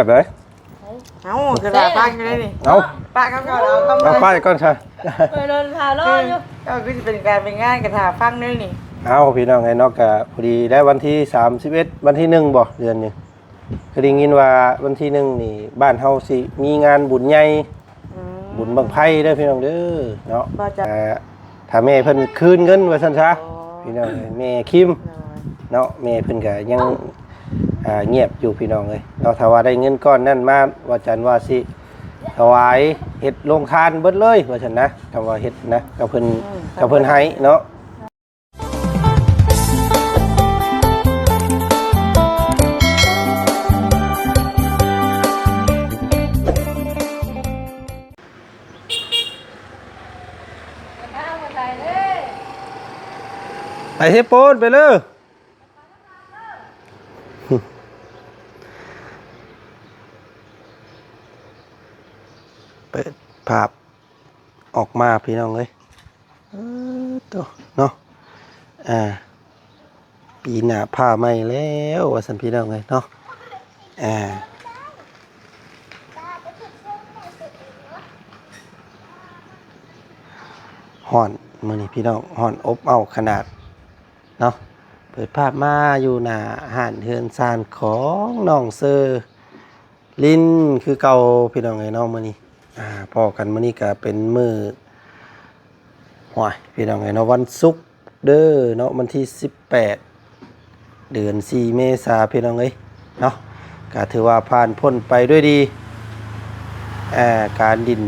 แบบไหนเอากระดาษป้ากันเลยนี่เอาป้าเขาก็เอาเข้าเอามาป้ายก่อนใช่ไปเดินพาล่อคืออยู่ก็คือจะเป็นการเป็นงานกระถาฟังด้วยนี่เอาพี่น้องไอ้นอกกะพอดีได้วันที่31วันที่หนึ่งบ่เดือนนี้ก็ได้ยินว่าวันที่หนึ่งนี่บ้านเฮาสิมีงานบุญใหญ่อืมบุญบังไพ่เด้อพี่น้องเด้อเนาะก็จะอ่าถ้าแม่เพิ่นคืนเงินว่าซั่นซะอ๋อพี่น้องเอ้ยแม่คิมเนาะแม่เพิ่นก็ยังอ่า เงียบอยู่พี่น้องเอ้ยเนาถ้าว่าได้เงินก้อนนั้นมาว่าจันว่าสิถวายเฮ็ดโรงทานเบิดเลยว่าซั่นนะคำว่าเฮ็ดนะกับเพิ่นกับเพิ่นให้เนาะไปเฮ็ดโปนไปเลย เปิด ภาพออกมาพี่น้องเอ้ยเออตัวเนาะอ่าปีหน้าผ้าใหม่แล้วว่าสันพี่น้องเอ้ยเนาะอ่าห่อนมือนี่พี่น้องห่อนอบเอาขนาดเนาะเปิดภาพมาอยู่หน้าห่านเฮือนซานของน้องเซอร์ลินคือเก่าพี่น้องไงน้องมื้อนี้ อ่าพอกันมื้อนี้ก็เป็นมือห่วยพี่น้องไงเนาะวันศุกร์เด้อเนาะวันที่ 18 เดือน 4 เมษาพี่น้องเอ้ยเนาะก็ถือว่าผ่านพ้นไปด้วยดีอ่าการดิน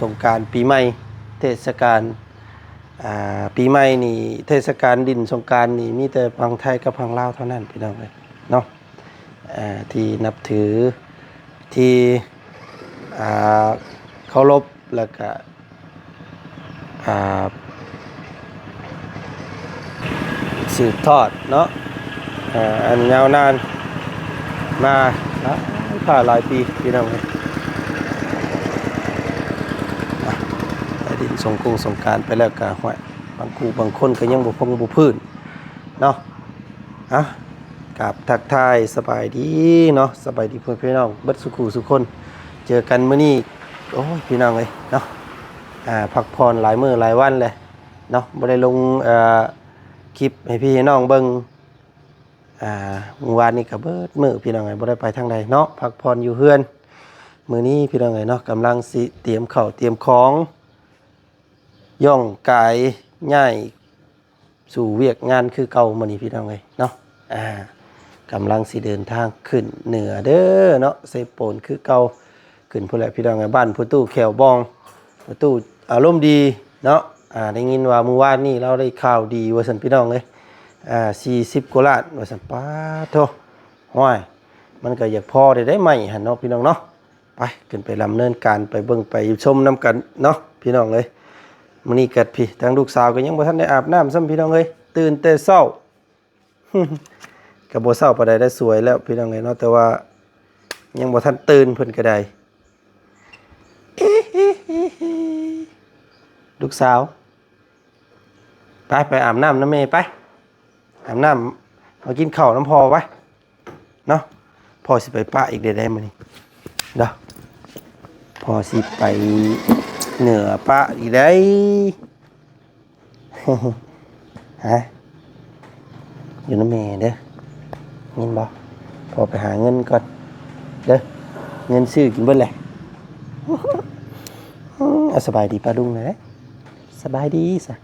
สงการปีใหม่ เทศกาลอ่าปีใหม่นี่เทศกาลดินสงการนี่มีแต่พังไทยกับพังลาวเท่านั้นพี่น้องเลยเนาะอ่าที่นับถือที่อ่า เคารพแล้วก็สืบทอดเนาะอันยาวนานมาหลายผ่านหลายปีพี่น้องเลยแต่ดินสงกรุงสงการไปแล้วก็ห้วยบางคูบางคนก็ยังบ่พงบ่พื้นเนาะอะกับทักทายสบายดีเนาะสบายดีเพื่อนพี่น้องเบิดสุขูสุคน เจอกันเมื้อนี้ โอ้ยพี่น้องเอ้ยเนาะอ่าพักผ่อนหลายมือหลายวันเลยเนาะบ่ได้ลงเอ่อคลิปให้พี่น้องเบิ่งอ่าเมื่อวานนี้ก็เบิดมือพี่น้องเอ้ยบ่ได้ไปทางใดเนาะพักผ่อนอยู่เฮือนมื้อนี้พี่น้องเอ้ยเนาะกำลังสิเตรียมข้าวเตรียมของย่องกายง่ายสู่เวียกงานคือเก่ามานี่พี่น้องเลยเนาะอ่ากำลังสิเดินทางขึ้นเหนือเด้อเนาะเซโปนคือเก่า ขึ้นพุ่นแหละพี่น้องไงบ้านพุตู้แขวบองพุตู้อารมณ์ดีเนาะอ่าได้ยินว่าเมื่อวานนี่เราได้ข่าวดีว่าสันพี่น้องเลยอ่าสี่สิบกว่าล้านว่าสันป้าโทห้อยมันก็อยากพอได้ได้ใหม่หันเนาะพี่น้องเนาะไปขึ้นไปลำเนินการไปเบิ่งไปชมน้ำกันเนาะพี่น้องเลยมื้อนี้เกิดพี่ทางลูกสาวก็ยังบ่ทันได้อาบน้ำซ้ำพี่น้องเอ้ยตื่นแต่เช้าก็บ่เช้าปานใดได้สวยแล้วพี่น้องเอ้ยเนาะแต่ว่ายังบ่ทันตื่นเพิ่นก็ได้ ลูกสาว ไปไปอาบน้ำนะแม่ไปอาบน้ำมากินข้าวน้ำพอไปเนาะพอสิไปป้าอีกได้ได้มื้อนี้เด้อพอสิไปเหนือปะอีกได้ฮะอยู่น้ำเมย์เด้อเงินบ่พอไปหาเงินก่อนเด้อเงินซื้อกินเบิดแหละอสบายดีป้าดุงเลย สบายดีสะ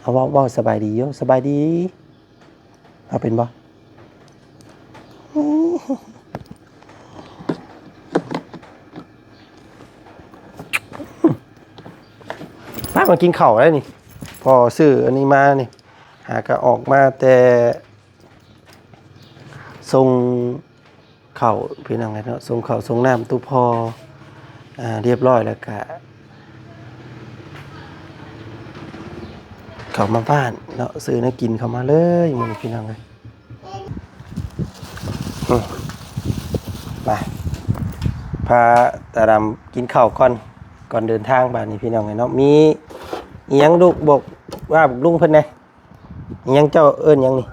เอาว่าว่าสบายดีโยสบายดีเอาเป็นบ่มามากินเข้าวแล้วนี่ พอซื้ออันนี้มานี่ หาก็ออกมาแต่ทรงเข่าพี่น้องไงเนาะทรงเข่าทรงน้ำตู้พออ่าเรียบร้อยแล้วก็ เขามาบ้านเนาะซื้อน้กินเขามาเลยมึงพี่น้องไงอืมไปพาตาดำกินข้าวก่อนก่อนเดินทางบ้านนี้พี่น้องไงเนาะมีอิหยังลูกบอกว่าบอกลุงเพิ่นไงอิหยังเจ้าเอิ้นหยังนี่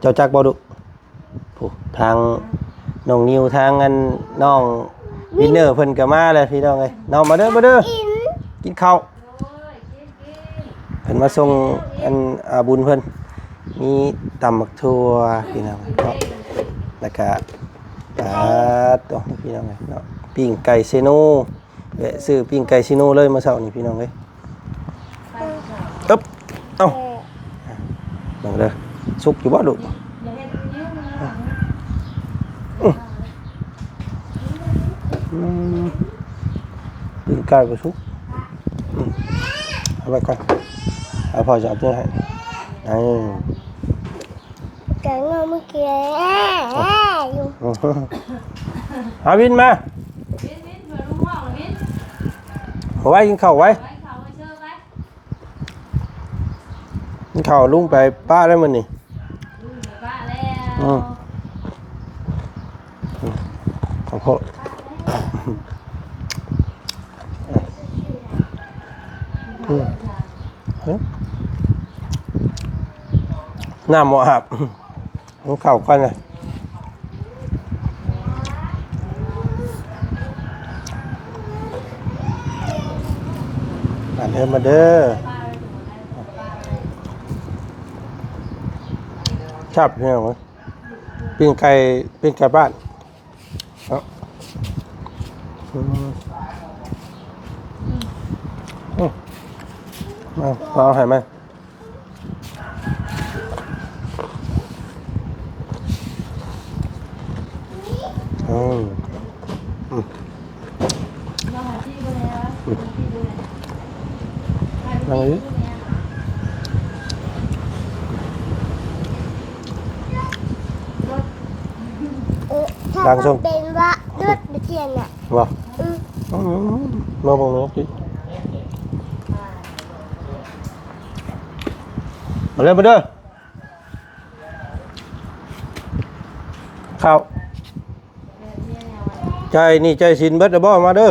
เจ้าจักบ่ดุผู้ทางเมน้องนิวทางอันน้องวินเนอร์เพิ่นก็มาเลยพี่น้องเอ้ยน้องมาเด้อมาเด้อกินข้าวเพิ่นมาส่งอันอาบุญเพิ่นมีตำบักทั่วพี่น้องเนาะแล้วก็ปลาตัวพี่น้องเอ้ยเนาะปิ้งไก่เซโนแวะซื้อปิ้งไก่เซโนเลยมาเช้านี่พี่น้องเอ้ยตึ๊บเอ้าลองเด้อสุกอยู่บ่ลูกอืมปิ้งไก่ไปสุกอืมเอาไปก่อน เอาพอจะเอาเพื่อให้อืมแกงเอาเมื่อกี้อยู่เอาวินมาวินวินเปิดลูกห้องวินเอาไว้กินข้าวไว้ไว้เขามาเชื่อไว้กินข้าวลุงไปป้าได้มันนี่ลูกอยู่บ้านแล้วอืม ขอโทษอืมเฮ้ย น้ำหมอหับมันเข่ากันเลยมาเด้อมาเด้อชับเนี่ยเหรอปิ้งไก่ปิ้งไก่บ้านเอามาเอาให้มันอืมเราหม นเป็นว่าเลือดเทียนอะบ่ อืม อืมมาบอกน้องสิมาเร็วมาเด้อข้าว ใจนี่ใจสินเบิดเด้อบ่มาเด้อ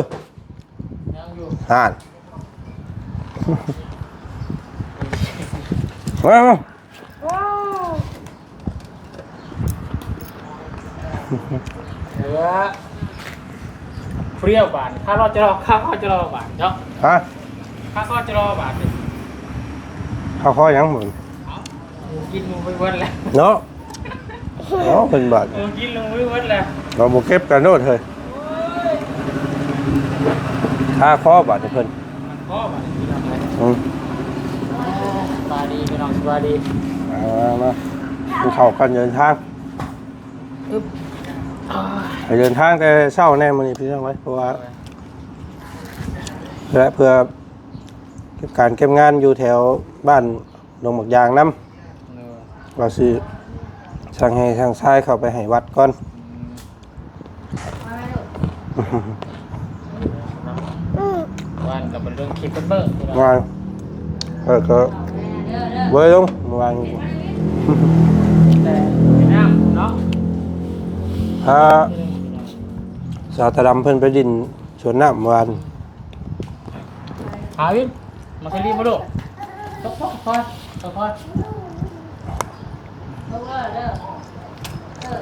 ห่านมามาว้าวเหลือเปรี้ยวบาทข้าวรอดจะรอข้าวก็จะรอบาทเนาะฮะข้าวก็จะรอบาทเนี่ยข้าวคอยังเหมือนหมูกินลงไปเวิร์ดแล้วเนาะเนาะเป็นบาทหมูกินลงไปเวิร์ดแล้วเราบุเก็บกันโนดเฮ้ย ค่าข้อบาทเพิ่นมันก็บาทที่ทำไงอืมสบายดีพี่น้องสบายดีมามามาภูเขากันเดินทางอ้ายไปเดินทางแต่เช้าแน่มื้อนี้พี่น้องไว้เพราะว่าเพื่อเพื่อเก็บการเก็บงานอยู่แถวบ้านดงหมักยางน้เออำว่าสิช่างให้ช่างชายเข้าไปให้วัดก่อนอืม วันกับเป็นเรื่องคลิปเบอร์พี่น้องว่าเออก็เด้อเด้อเว้ยลงเมื่อวานแต่ไม่น้ำเนาะถ้าสาตะดำเพิ่นไปดินสวนน้ำเมื่อวานหาวินมาคลีมาดูตกตกคอยตกคอยเด้อเด้อเด้อ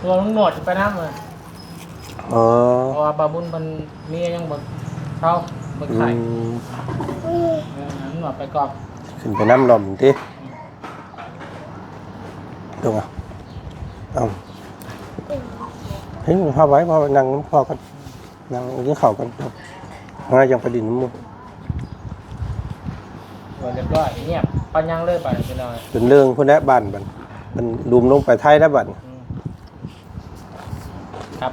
ตัวลุงหนวดจะไปน้ำเลยเออเพราะว่าบาบุญมันมียังบนเท้า บนอืไข่มอืมเออลุงหนวดไปกรอบขึ้นไปน้ำหล่อมติตรงอะเอาเห็นพาไว้พอนั่งน้ำพอกันนั่งกินข้าวกันครับง่ายยังไปดินน้ำมูกเรียบร้อยเงียบปัญญังเลยไปพี่น้องเป็นเรื่องพวกนี้บ้านมันมันดุมลงไปไทยได้บ้านอืมครับ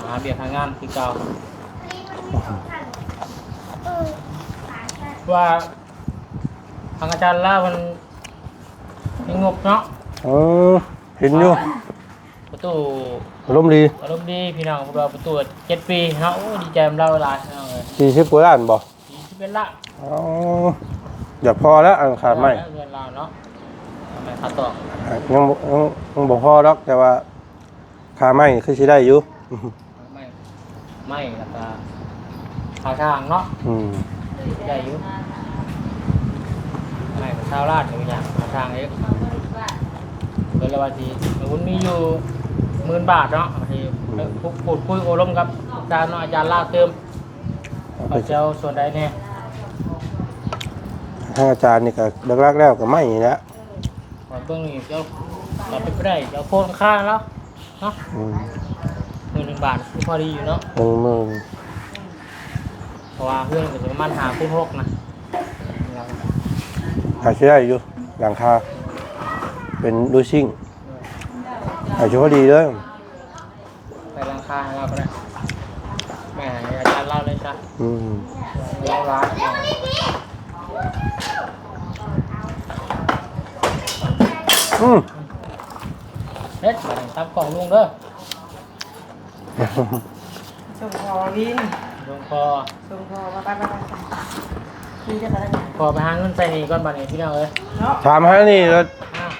หาเบียร์ทางงานคือเก่าอืม ว่าทางอาจารย์ล่ามันยังงบเนาะเออเห็นอยู่ประตูอารมณ์ดีอารมณ์ดีพี่น้องเราประตูเจ็ดปีเนาะโอ้ดีใจมันเล่าเวลาพี่น้องเลยสี่สิบกว่าล้านบ่ดีที่เป็นละอ๋ออย่าพอแล้วอันขาดไม่เงินเราเนาะทำไมขาดต่อยังบ่ยังยังบ่พอดอกแต่ว่าขาไม่คือสิได้อยู่ไม่ไม่แล้วก็ ขาทางเนาะอืมได้อยู่ไม่ชาวราชตัวอย่างขาทางเองเป็นละวันทีมันมีอยู่หมื่นบาทเนาะที่พูดพูดคุยโอารมณ์กับอาจารย์เนาะอาจารย์ลาเติมเอาไปเอาเจ้าส่วนใดเนี่ยทางอาจารย์นี่ก็เลิกลักแล้วก็ไม่นี่แหละขอเบื้องนี้เจ้าเราไปไม่ได้เจ้าโคนข้างแล้วเนาะอืมหมื่นหนึ่งบาทที่พอดีอยู่เนาะหนึ่งหมื่น เพราะว่าเพื่อนก็จะประมาณหาคูณหกนะหาใช้ได้อยู่หลังคา เป็นดูซิ่งหาช่วยดีเลยไปราคาให้เราก็ได้แม่อาจารย์เล่าเลยจ้ะอืมเล่าร้านอืมเฮ็ดมาซับกล่องลุงเด้อ ส่งพอวิน ลงพอส่งพอมาไปไปไปนี่จะไปได้พอไปหาเงินใส่นี่ก่อนบัดนี้พี่น้องเอ้ยเนาะถามให้นี่แล้วอ้าว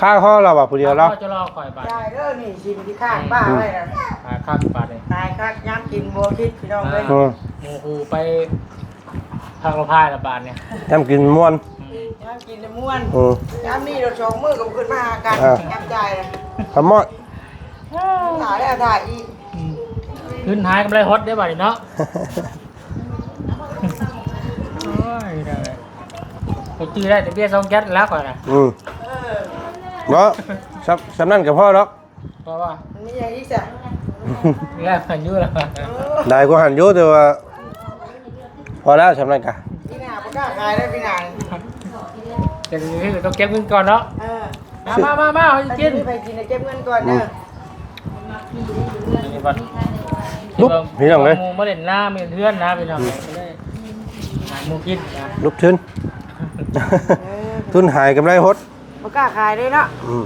ค่าข้อเราแบบผู้เดียวแล้วจะรอคอยบาทได้เด้อนี่ชิมที่ข้างป้าไว้นะหาข้าวบาทเลยตายคักย้ำกินบัวคิดพี่น้องเลยอืมหมูคูไปทางละพายละบาทเนี่ยทำกินม้วนย้ำกินม้วนอืม ย้ำนี่เราชองมือกับขึ้นมาหากันอ่า ย้ำใจเลยทำมอดถ่ายได้ถ่ายอีก ขึ้นหายกำไรฮอตได้บาทนี่เนาะโอ้ยได้ไปจื้อได้แต่เบี้ยซองแก๊สแล้วก่อนนะอืมเออเนาะสำสำนั่นกับพ่อหรอกเพราะว่ามันมีอย่างอีกจ้ะมีแรกกันอยู่แล้วได้ก็หันอยุแต่ว่า พอแล้วสำนั่นกะพี่นาบ่กล้าขายได้พี่นาเดี๋ยวนี้ต้องเก็บเงินก่อนเนาะเออมามามามาเอาถ้ากิกินนไปกินเก็บเงินก่อนเด้อนี่ก่อน ลุกพี่น้องเลยหมูมาเล่นหน้ามีเพื่อนนะพี่น้องเลยไม่ได้หาหมูกินนะลุกขึ้นเออทุนหายกำไรหดบ่กล้าขายเลยเนาะอืม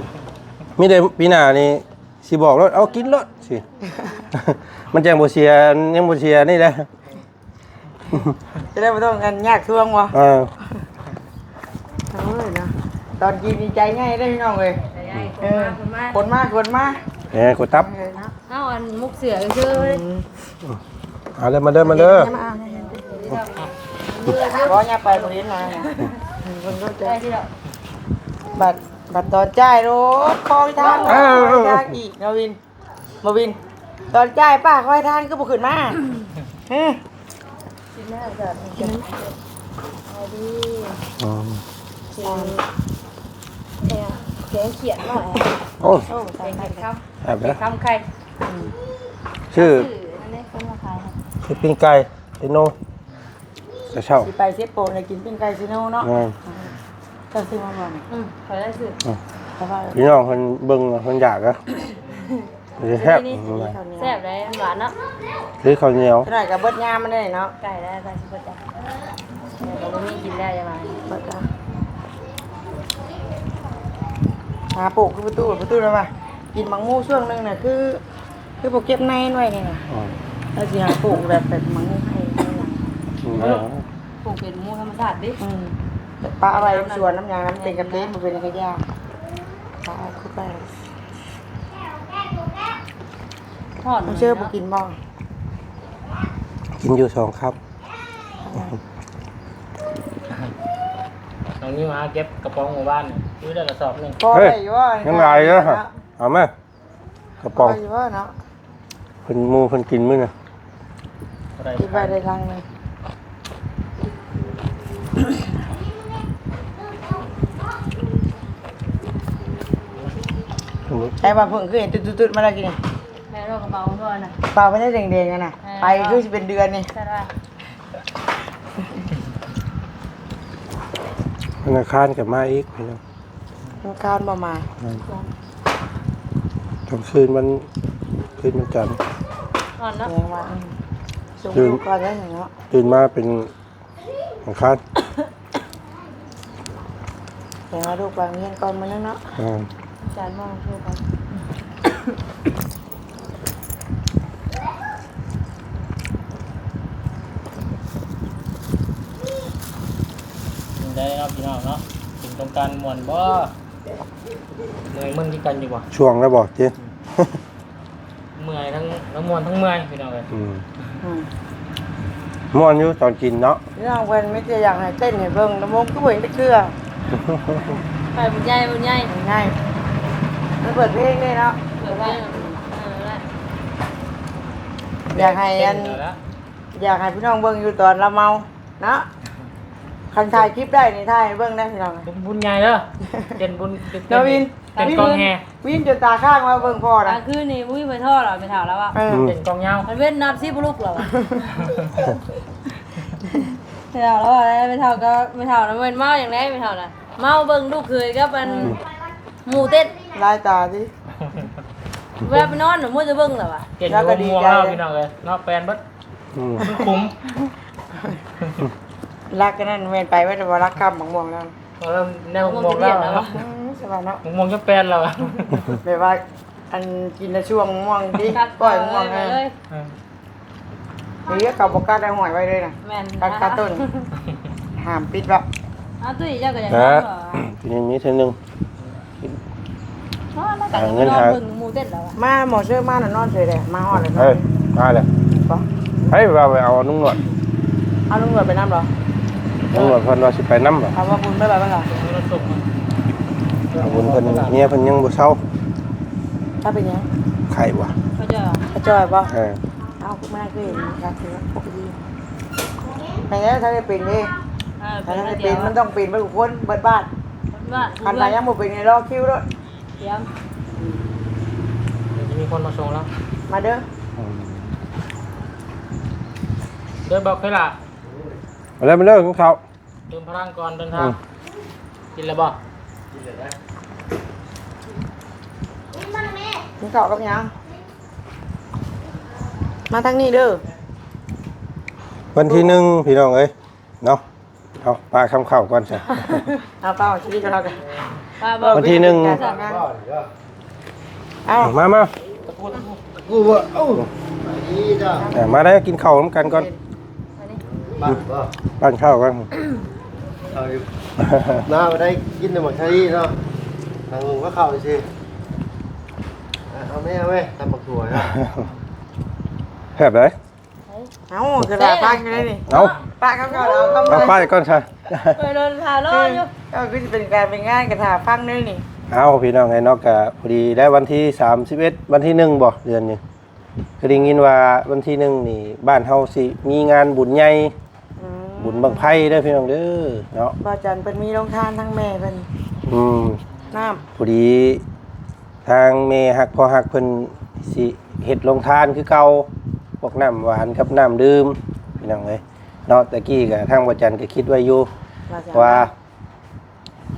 มีแต่ปีหน้านี่สิบอกรถเอากินรถสิ มันแจ้งบ่เสียยังบ่เสียนี่แหละจะได้ไม่ต้องกันยากทวงวะเออเอ้ยเนาะตอนกินดีใจง่ายได้พี่น้องเลยเออคนมาคนมากคนมากแหมกดตับเออเนาะ เอาอันมุกเสือก็คือเลยเอาเลยมาเด้อมาเด้อร้อยยาไปบริเวณมาคนก็จะได้ที่เราบัตรบัตรตอนจ่ายรถคอยทางคอยทางอีกนาวินมาวิน ตอนจ่ายป้าคอยทางก็บุขึ้นมาเฮ้ยกินแล้วจะกินเอาดีอืมกินเนี่ยแกงเขียนหน่อยโอ้โอ้แกตายงตายเขียนคแอบไปแล้วำคำไข่ ชื่ออันนี้คนมาขายครับชื่อปิ้งไก่ไอ้โนจะเช่าสิไปเซฟโปนเลยกินปิ้งไก่ซิโน่เนาะอืมก็ซื้อมาบ่อยอืมขอได้สื่อแต่ว่าพี่น้องเพิ่นเบิ่งเพิ่นอยากอะสิแซ่บแซ่บได้หวานเนาะคือข้าวเหนียวขนาดกับเบิดยามันได้เนาะไก่ได้ไก่ชิบะจ้ะเราไม่มีกินได้ยังไงเบิดยาหาปลูกคือประตูประตูแล้วป่ะกินมังมูช่วงนึงน่ะคือ คือพวกเก็บในไว้นี่น่ะอืมแล้วสิหาปลูกแบบแบบมังมูให้อืมปลูกเป็นหมูธรรมชาติดิอืมแต่ปลาเอาไว้ในสวนน้ำยางน้ำเต็งกับเต้นมันเป็นกระยาปลาเอาคุดไปทอดมันเชื่อบุกินบ้างกินอยู่สองครับน้องนิ้วหาเก็บกระป๋องหมู่บ้านซื้อได้กระสอบหนึ่ง พอเฮ้ยได้อยู่ว่ายังไงเด้อเอาไหมกระป๋อง พอยู่ว่าเนาะเพิ่นหมูเพิ่นกินมื้อน่ะอะไรกินไปได้รังเลยอืมไอ้บางเพิ่งคือเห็นตุ๊ดๆๆมาแล้วกินนี่แม่เรากระเป๋าด้วยนะปลาไม่ได้แดงๆกันน่ะ ไปคือจะเป็นเดือนนี่ใช่ได้ธนาคารกลับมาอีกพี่น้องมันคานมามากลางคืนมันคืนมันจันทร์ ทอดเนาะแรงว่าอืมส่งลูกก่อนแล้วเนาะตื่นมาเป็นอังคารแรงว่าลูกบางเงี้ยก่อนมันแล้วเนาะอ่าจานมองช่วยกันกินได้เนาะพี่น้องเนาะถึงต้องการมวนบ่เมื่อยมึงที่กันอยู่บ่ช่วงแล้วบอกเจ๊เมื่อย ทั้งทั้งมวนทั้งเมื่อยพี่น้องเลยอืมอืมม่วนอยู่ตอนกินเนาะ พี่น้องเพิ่นไม่จะอยากให้เต้นให้เบิ่งน้ำมงก็บ่เห็นได้เกลือไปบุญใหญ่บุญใหญ่ง่ายมันเปิดเพลงได้เนาะเออได้เออได้อยากให้อันเดี๋ยวละอยากให้พี่น้องเบิ่งอยู่ตอนเราเมาเนาะ คันถ่ายคลิปได้นี่ถ่ายให้เบิ่งได้พี่น้อง เป็นบุญใหญ่เด้อเป็นบุญเป็นนาวิน เป็นกองแห่วินจนตาข้างมาเบิ่งพ่อกลานะงคืนนี่มุ้ยไปท่อเราไปถามแล้วว่าเออเป็นกองยาวมันเว้นนับซิบลูกเราอะไปถามแล้วว่าไปถามก็ไปถามแล้วมันเมาอย่างไรไปถามนะเมาเบิ่งลูกเคยก็เป็นหมูเต้นลายตาสิเวลาไปนอนหนูมุ้ยจะเบิ่งเหรอวะเก่งแล้วก็ดีม่วงใจแล้วพี่น้องเลยเนาะแปลนเบัดอืมมันคุ้ม รักกันนั่นเวนไปไว้แต่ว่ารักคำบางม่วงแล้วเราเริ่มแนวม่วงแล้วเนาะอืมสบายเนาะม่วงจะแปลนแล้วอะแบบว่า อันกินในช่วงม่วงดิกัดปล่อยม่วงไปเลเลยยเออนี่ก็กับบอกกล้าได้หอยไว้เลยนะแม่นกัดกระต้นห้ามปิดแบบอ้าวตุ้ยเจ้าก็อย่างนะนั้นเหรอทีนี้มีเท่านึง อ๋อแล้วก็หาจะเงิไปนนอนหา เบิ่งหมูเต้นเหรอวะมาหมอเชื่อมาหน่ะนอนเฉยเลยมาหอดเลยเฮ้ยมาเลยปะเฮ้ยว่าไปเอานุ่งหนวดเอาลุงหนวดไปน้ำเหรอนุ่ งหนวดเพิ่นว่าสิไปน้ำบ่เอาว่าบุญไม่ไปบ้างเหรอเราส่งมาเอาบุญเพิ่นเมียเพิ่นยังบ่เซาถ้าเป็นยังไข่ว่ะเขาจะกระจอยป่ะเออเอาไม่เคยเห็นครับคือปกติแต่แล้วถ้าได้เป็นนี่เออถ้าเป็นได้เดีเป็ยนวมันต้องเป็นไปทุกคนเบิดบ้านบ้านคันไหนยังบ่เป็นในรอคิวด้วยเตรียมเดี๋ยวจะมีคนมาส่งแล้วมาเด้ออืมเดินบอกเคยล่ะ มาเลยมาเลยของเขาเติมพลังก่อนเดินทางอืมกินแล้วบ่มึงเกาะกับยังมาทางนี้เด้อวันที่หนึ่งพี่น้องเอ้ยเนาะเอาปลาคำเข้าก่อนใช่ เอาเปล่าชีวิตกับเรากันป้าบอกวันที่หนึ่ง เอามามากูว่าเอ้าดีจ้ะเอ่อมาได้กินข้าวน้ำกันก่อน บ้านบ่ป้านข้าวกันเอาอยู่น้าไปได้กินในหมดชาลีเนาะทางลุงก็เข้าไปสิอะเอาไหมเอาไหมทำบักถั่วนะแคบเลยเอากระดาษป้ากันเลยนี่เอาป้าเขาก็เอาเข้ามาเอาป้ายก่อนใช่ไปโดนพาล้ออยู่ก็คือเป็นการเป็นงานกระถาฟังด้วยนี่เอาพี่น้องไอ้นอกกะพอดีได้วันที่สามสิบเอ็ดวันที่หนึ่งบ่เดือนนี้ก็ได้ยินว่าวันที่หนึ่งนี่บ้านเฮาสิมีงานบุญใหญ่อืม บุญบังไพ่เด้อพี่น้องเด้อเนาะป้าจันเป็นมีโรงทานทั้งแม่เป็นอืมน้พอดี ทางเมหักพอหักเพิ่นสิเฮ็ดลงทานคือเก่าพวกน้ำหวานกับน้ำดื่มพี่น้องเอ้ยเนาะตะกี้ก็ทางวัจันทร์ก็คิดไว้อยู่ำป้จันว่า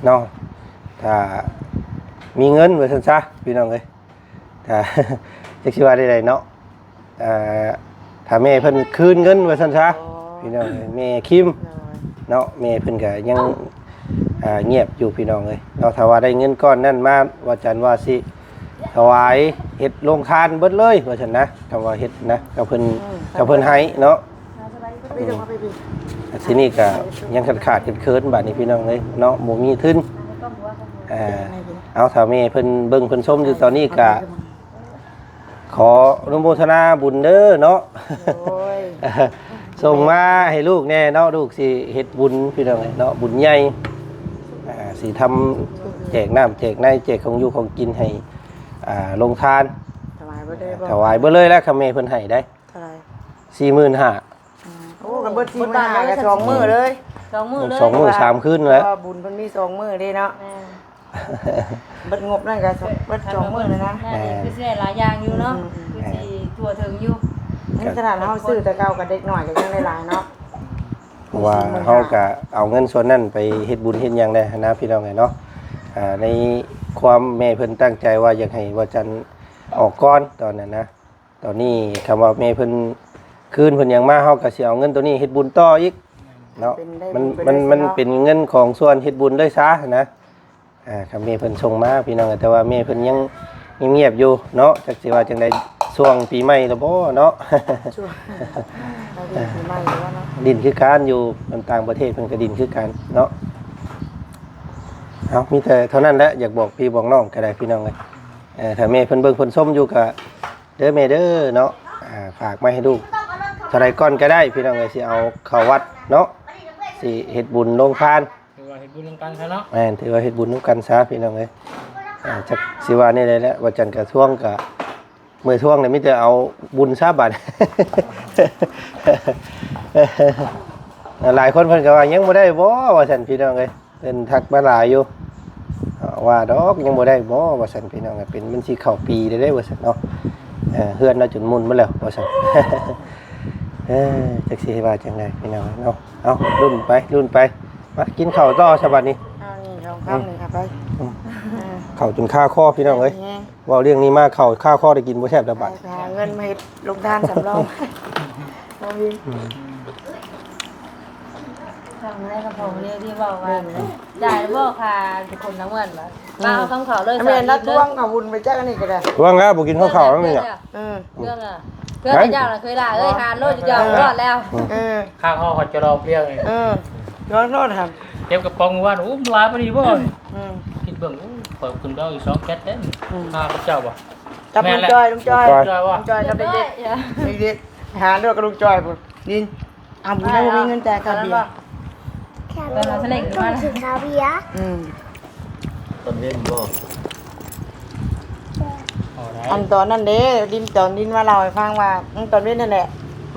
เนาะถ้ามีเงินไว้ซั่นซะพี่น้องเอ้ยถ้า จักสิว่าได้ใดเนาะเอ่อถ้าแม่เพิ่นคืนเงินไว้ซั่นซะ พี่น้องเอ้ยแม่คิมเนาะแม่เพิ่นก็ยังอ่าเงียบอยู่พี่น้องเลยเนาะถ้าว่าได้เงินก้อนนั่นมาว่าจันว่าสิถวายเฮ็ดโรงทานเบิดเลยว่าซั่นนะคำว่าเฮ็ดนะกับเพิ่นกับเพิ่นให้เนาะ ไปดูมาไปดูทีนี้ก็ยังขาดขาดๆเคินๆบัดนี้พี่น้องเลยเนาะบ่มีทุนเอ่อเอาถ้าแม่เพิ่นเบิ่งเพิ่นชมอยู่ตอนนี้ก็ขออนุโมทนาบุญเด้อเนาะ โอ้ย ส่งมาให้ลูกแน่เนาะลูกสิเฮ็ดบุญพี่น้องเนาะบุญใหญ่อ่าสิทำแจกน้ำแจกในแจกของอยู่ของกินให้อ่าลงทานถวายบ่ได้บ่ถวายเบ่เลยแล้วคำแม่เพิ่นให้ได้เท่าไหร่45,000โอ้กันเบิดที่มาหากันสองมื้อเลยสองมือเลยสองมื้อสามคืนแล้วเพราะาบุญเพิ่นมีสองมื้อเด้เนาะแม่เบิดงบนั่นก็เบิดสองมื้อเลยนะแม่นี่คือสิได้หลายอย่างอยู่เนาะคือสิทั่วถึงอยู่ นี่ขนาดเฮาซื้อแต่เก่ากับเด็กน้อยก็ยังได้หลายเนาะเพราะว่าเฮาก็เอาเงินส่วนนั้นไปเฮ็ดบุญเฮ็ดหยังได้นะพี่น้องไงเนาะอ่าในความแม่เพิ่นตั้งใจว่าอยากให้ว่าจันทร์ออกก่อนตอนนั้นนะ ตอนนี้คำว่าแม่เพิ่นคืนเพิ่นหยังมาเฮาก็สิเอาเงินตัวนี้เฮ็ดบุญต่ออีกเนาะมันมันมันเป็นเงินของส่วนเฮ็ดบุญเลยซะนะอ่าคำแม่เพิ่นส่งมาพี่น้องแต่ว่าแม่เพิ่นยังเงียบๆอยู่เนาะจักสิว่าจังได ช่วงปีใหม่แล้วบ่เนาะ ช่วยเราดีสิมาอยู่ว่าเนาะดินคือการอยู่ต่างประเทศเพิ่นก็ดินคือกันเนาะเอามีแต่เท่านั้นแหละอยากบอกพี่บอกน้องก็ได้พี่น้องเลยเออถ้าแม่เพิ่นเบิ่งเพิ่นส้มอยู่ก็เด้อแม่เด้อเนาะอ่าฝากมาให้ลูกเท่าไรก่อนก็ได้ พี่น้องเลยสิเอาเข้าวัดเนาะสิเฮ็ดบุญลงทานคือว่าเห็นบุญนำกันซะเนาะแม่นถือว่าเฮ็ดบุญนำกันซะพี่น้องเลยอ่าจักสิว่านี่เลยแหละว่าจันทร์กระท่วงกะ มือท่วงเนี่ยมิแต่เอาบุญซาบัดหลายคนเพิ่นก็ว่ายังบ่ได้บ่ว่าซั่นพี่น้องเอ้ยเพิ่นทักมาหลายอยู่อ่าว่าดอกยังบ่ได้บ่ว่าซั่นพี่น้องเอ้ยเป็นมันสิเข้าปีได้เด้ว่าซั่นเนาะเออเฮือนเราจนมุนมาแล้วว่าซั่นเออจักสิว่าจังไดพี่น้องเนาะเอารุ่นไปรุ่นไปมากินข้าวต่อสบัดนี้เอานี่ลองคำหนึ่งครับไปอืมเออข้าวจนค่าคอพี่น้องเอ้ยแห้งเว้าเรื่องนี้มาข้าวค่าคอได้กินบ่แซ่บแล้วไปบัดหาเงินมาเฮ็ดลงทานสำรองบ่มีทำได้กับผมเรียกที่บอกว่าจ่ายบ่ค่ะทุกคนทั้งวันบ่มาเอาคำขอเลยอเมนนัดทวงกับวุนไปแจ้กอันนี้ก็ได้ว่างแล้วบ่กินข้าวขาวแล้วนี่เนี่ยเออเรื่องอะเรื่องเจ้าน่ะเคยด่าเอ้ยหาโลดจะรอดแล้วเออข้างห้องเขาจะรอเปรี้ยวเลยเออย้อนโทษครับเต็มกระป๋องว่าอู้ลายพอดีบ่อืมคิด เบิ่งอู้เปิดคุณดอกอีกสองแก๊สเด้นอืมข้าพเจ้าบ่จับลุงจอยลุงจอยจอยว่าลุงจอยกับเด็กๆเด็กๆหาเรื่องกับลุงจอยพุ่นดินเอาบุญแล้วบ่มีเงินจ่ายค่าเบียร์แค่เราต้องถึงคาเบียร์อืมตอนเล่นบ่เอาได้อันตอนนั้นเด้ดินตอนดินว่าเราให้ฟังว่าอืมตอนนี้นั่นแหละ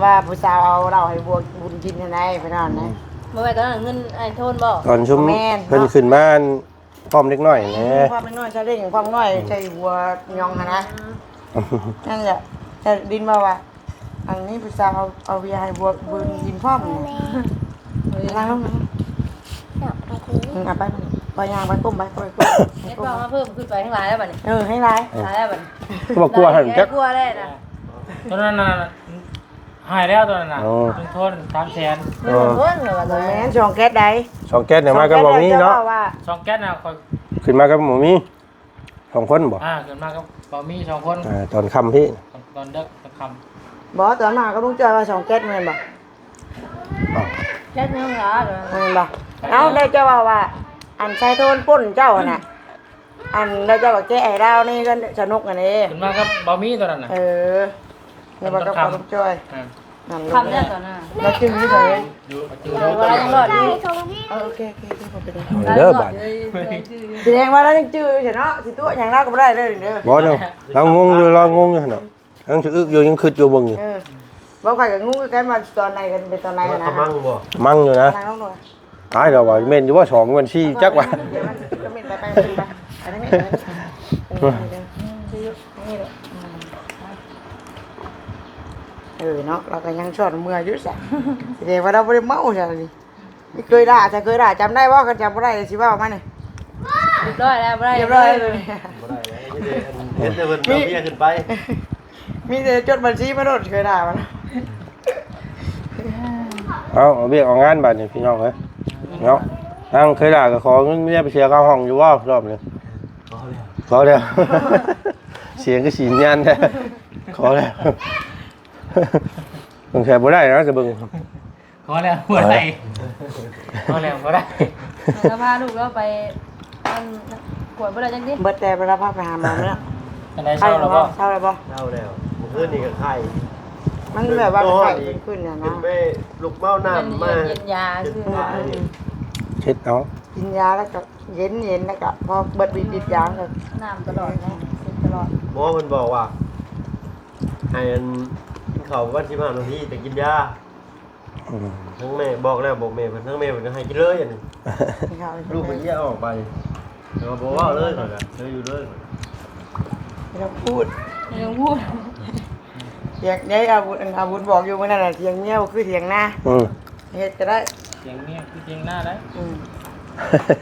ว่าผู้สาวเอาเราให้บวกบุญกินยังไงไปนั่นนะเมื่อไหร่ตอนนั้นเงินไอ้โทนบ่ตอนชุมแม่นเพิ่นขึ้นมา พร้อมเล็กน้อยแหน่ความเป็นน้อยใช้เร่งความน้อยใช้หัวยองหั้นนะนั่นแหละแต่ดินมาว่าอันนี้ผู้สาวเอาเอาเบียร์ให้บวกบุญกินพร้อมเนี่ยนั่งลงดอกไปทีอืมเอาไปไปยางไปก้มไปก้มไปก้มไอ้กล้องมาเพิ่มขึ้นไปทั้งหลายแล้วบัดนี้เออให้ไรหลายแล้วบัดนี้ก็บอกกลัวหั่นจักกลัวได้นะตอนนั้นน่ะ หายแล้วตอนนั้นน่ะอ๋อลงโทษสามแสนไม่เหมือนเพิ่นเหรอวะโมตอนแมนี้นชองแก๊สใดสองแก๊สเนี่ยมาก็บ่มีเนาะ ว่าสองแก๊สน่ะคอยขึ้นมาก็บ่มีสองคนบ่อ่าเกิดมาก็บ่มีสองคนอ่าตอนค่ำพี่ตอนเด็กตะคบอกตอนมาก็ลุงจอยว่าชองแก๊สแม่นบ่อ้าวแค่เนื้อหาเดี๋ยวแม่นบ่เอาได้เจ้าว่าว่า อันชายโทนป่นเจ้าอะน่ะ อันได้เจ้าว่าแก้ไอ้ดาวนี่ก็สนุกอันนี้ำขึ้นมาก็บ่มีตอนนั้นน่ะเออ แล้วมันก็ขอลุงจอยอ่านั่นคำแรกก่อนนะแล้วจึงนี่เลยดูดูเดี๋ยวเวลายังรอดอยู่เออโอเคโอเคโอเคผมไปเลยเด้อบัดแสดงว่าเรายังจื้อเฉยเนาะสิตัวอย่างเราก็บ่ได้เลยเด้อบ่เนาะเรางงอยู่เรางงอยู่หั่นเนาะยังสิอึกอยู่ยังคิดอยู่เบิ่งอยู่เออบ่ใครก็งูกันมาตอนไหนกันเป็นตอนไหนว่านะทำมั่งบ่มั่งอยู่นะทางน้องหน่อยตายแล้วว่าแม่นอยู่ว่าสองวันสี่จักว่าเดี๋ยวมันก็มินไปไปไปไปอันนี้ไม่เอ อเนาะเราก็ยังชอดเมื่ออยู่ซะแสดงว่าเราบ่ได้เมาซะนี่ไม่เคยด่าจะเคยด่าจำได้บ่กันจำบ่ได้สิว่ามานี่เรียบร้อยแล้วบ่ได้เรียบร้อยเลยบ่ได้เลยเห็นแต่เพิ่นเอาเบี้ยขึ้นไปมีแต่จดบัญชีมาโดดเคยด่ามันเอาเอาเบี้ยเอางานบัดนี่พี่น้องเอ้ยเนาะทางเคยด่าก็ขอเงินเมียไปเสียค่าห้องอยู่ว่ารอบนึงขอแล้วเสียงก็สีญานแท้ขอแล้ว ต้องใช้บ่ได้นะจะเบิ่งขอแล้วบ่ได้ขอแล้วบ่ได้แล้วพาลูกเราไปอันกวดบ่ได้จังดิเบิดแต่เวลาพาไปหาหมอเนี่ยอันไหนเช่าแล้วบ่เช่าแล้วบ่เท่าแล้วเมื่อคืนนี่ก็ไข่มันแบบว่าไข้เป็นขึ้นเนี่ยขึ้นะนไปลุกเมาเป็นน้ำมาเย็นยาเจ็บคือขานี่เช็ดเอากินยาแล้วก็เย็นเย็นแล้วก็พอเบิดวิดติดยาก็น้ำตลอดนะกินตลอดหมอเพิ่นบอกว่าให้อันกิน ข้าววัน15นาทีแต่กินยาอืมทั้งแม่บอกแล้วบอกแม่เพิ่นทั้งแม่เพิ่นก็ให้กินเลยอันนี้กินข้าวลูกเพิ่นแยกออกไปแต่ว่าบ่เว้าเลยก่อนก็เลยอยู่เลยไม่ต้องพูดไม่ต้องพูดเถียงได้อาวุธอาวุธบอกอยู่เมื่อนั้นน่ะเถียงเงี้ยวคือเถียงหน้าอืมเฮ็ดก็ได้เสียงเมียคือเสียงหน้าได้อืม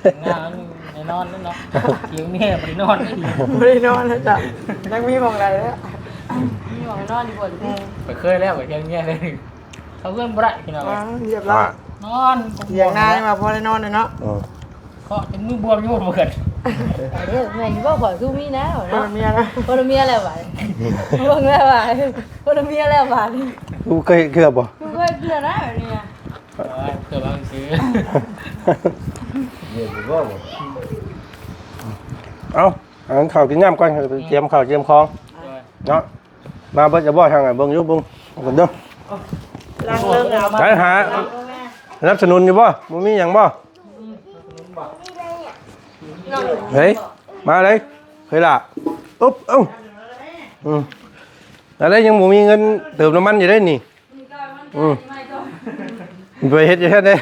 เสียงหน้ามันในนอนนั่นเนาะเสียงเมียบ่ได้นอนนี่ไม่ได้นอนแล้วจ้ะยังมีของอะไรแล้ว มีบอกให้นอนดีกว่าอืมไปเคยแล้วกับเสียงเมียเลยเขาเพิ่นบ่ได้พี่น้องอ่าเรียบร้อยนอนเถียงหน้านี่มาพอได้นอนเลยเนาะอืมก็จนมือบวมอยู่หมดเบิดเดี๋ยวแม่อยู่บ่ขอคือมีแล้วเออเนาะเมียนะคนละเมียแล้วบ่เบิ่งแล้วบ่คนละเมียแล้วบ่ลูกเคยเกือบบ่กูก็เกลือนะแบบนี้เกิดบางซื้อเย็นอยู่บ่บ่เอาเอาข้าวกินน้ำก่อนเตรียมข้าวเตรียมของเนาะ มาเบิ่งจะบ่ทางไหนเบิ่งอยู่เบิ่งเอากันเด้อล้างเรื่องเอามาไปหาสนับสนุนอยู่บ่บ่มีหยังบ่เฮ้ยมาเลยฮ้ยล่ะอุ๊บเอ้าอืมแล้วยังบ่มีเงินเติมน้ำมันอยู่ได้นี่อืมไปเฮ็ดอยู่แค่นี้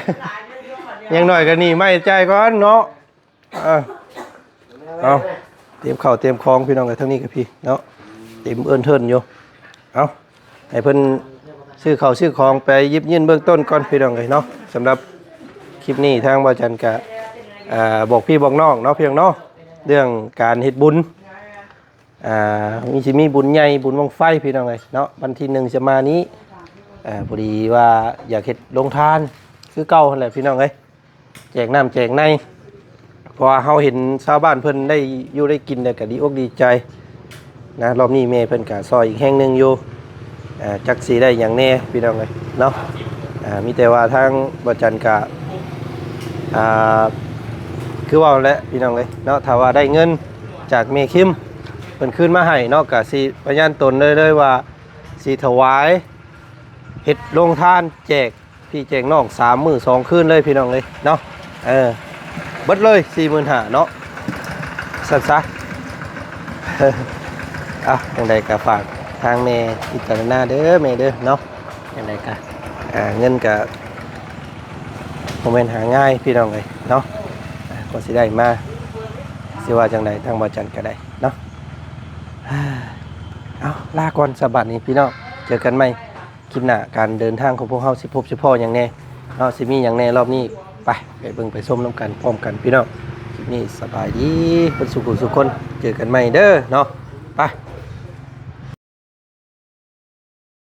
ยังหน่อยก็นี่ไม่ใจายก่อนเนาะอะเอาเตรียมข้าวเตรียมของพี่น้องกันทั้งนี้กับพี่เนาะเตรียมเอิ้นเทินอยู่ เอาให้เพิ่นซื้อข้าวซื้อของไปยิบยื่นเบื้องต้นก่อนพี่น้องเลยเนาะสำหรับคลิปนี้ทางบ่จันกะบอกพี่บอกน้องเนาะเพียงเนาะเรื่องการเฮ็ดบุญอ่ามีสิมีบุญใหญ่บุญวงไฟพี่น้องเลยเนาะวันที่หนึ่งจะมานี้อ่พอดีว่าอยากเฮ็ดลงทานคือเก่าหั่นแหละพี่น้องเอ้ยแจกน้ำแจกในพราะว่าเฮาเห็นชาวบ้านเพิ่นได้อยู่ได้กินแล้วก็ดีอกดีใจ นะรอบนี้แม่เพิ่นก็ซอยอีกแห่งหนึ่งอยู่จักสิได้หยังแน่พี่น้องเอ้ยเนาะมีแต่ว่าทางบ่จันกะคือว่าแหละพี่น้องเอ้ยเนาะถ้าว่าได้เงินจากเมคิมเพิ่นขึ้นมาให้เนาะกะสิพยานตนเลยเลยว่าสิถวายเฮ็ดโรงทานแจกพี่แจกน้องสามมือสองคืนเลยพี่น้องเลยเนาะเออเบิดเลย45,000เนาะสั่นซะ อะจังใดก็ฝากทางแม่พิจารณาเด้อแม่เด้อเนาะจังใดก็อ่าเงินก็บ่แม่นหาง่ายพี่น้องเลยเนาะก็สิได้มาสิว่าจังใดทางบ่จันก็ได้เนาะเอาลาก่อนสบัดนี้พี่น้องเจอกันใหมคลิปหน้าการเดินทางของพวกเฮาสิพบสิพ่ออย่างแน่เนาะสิมีอย่างแน่รอบนี้ไปไปเบิ่งไปส้มน้ำกันพร้อมกันพี่น้องคลิปนี้สบายดีเป็นสุขสุขคนเจอกันใหม่เด้อเนาะไป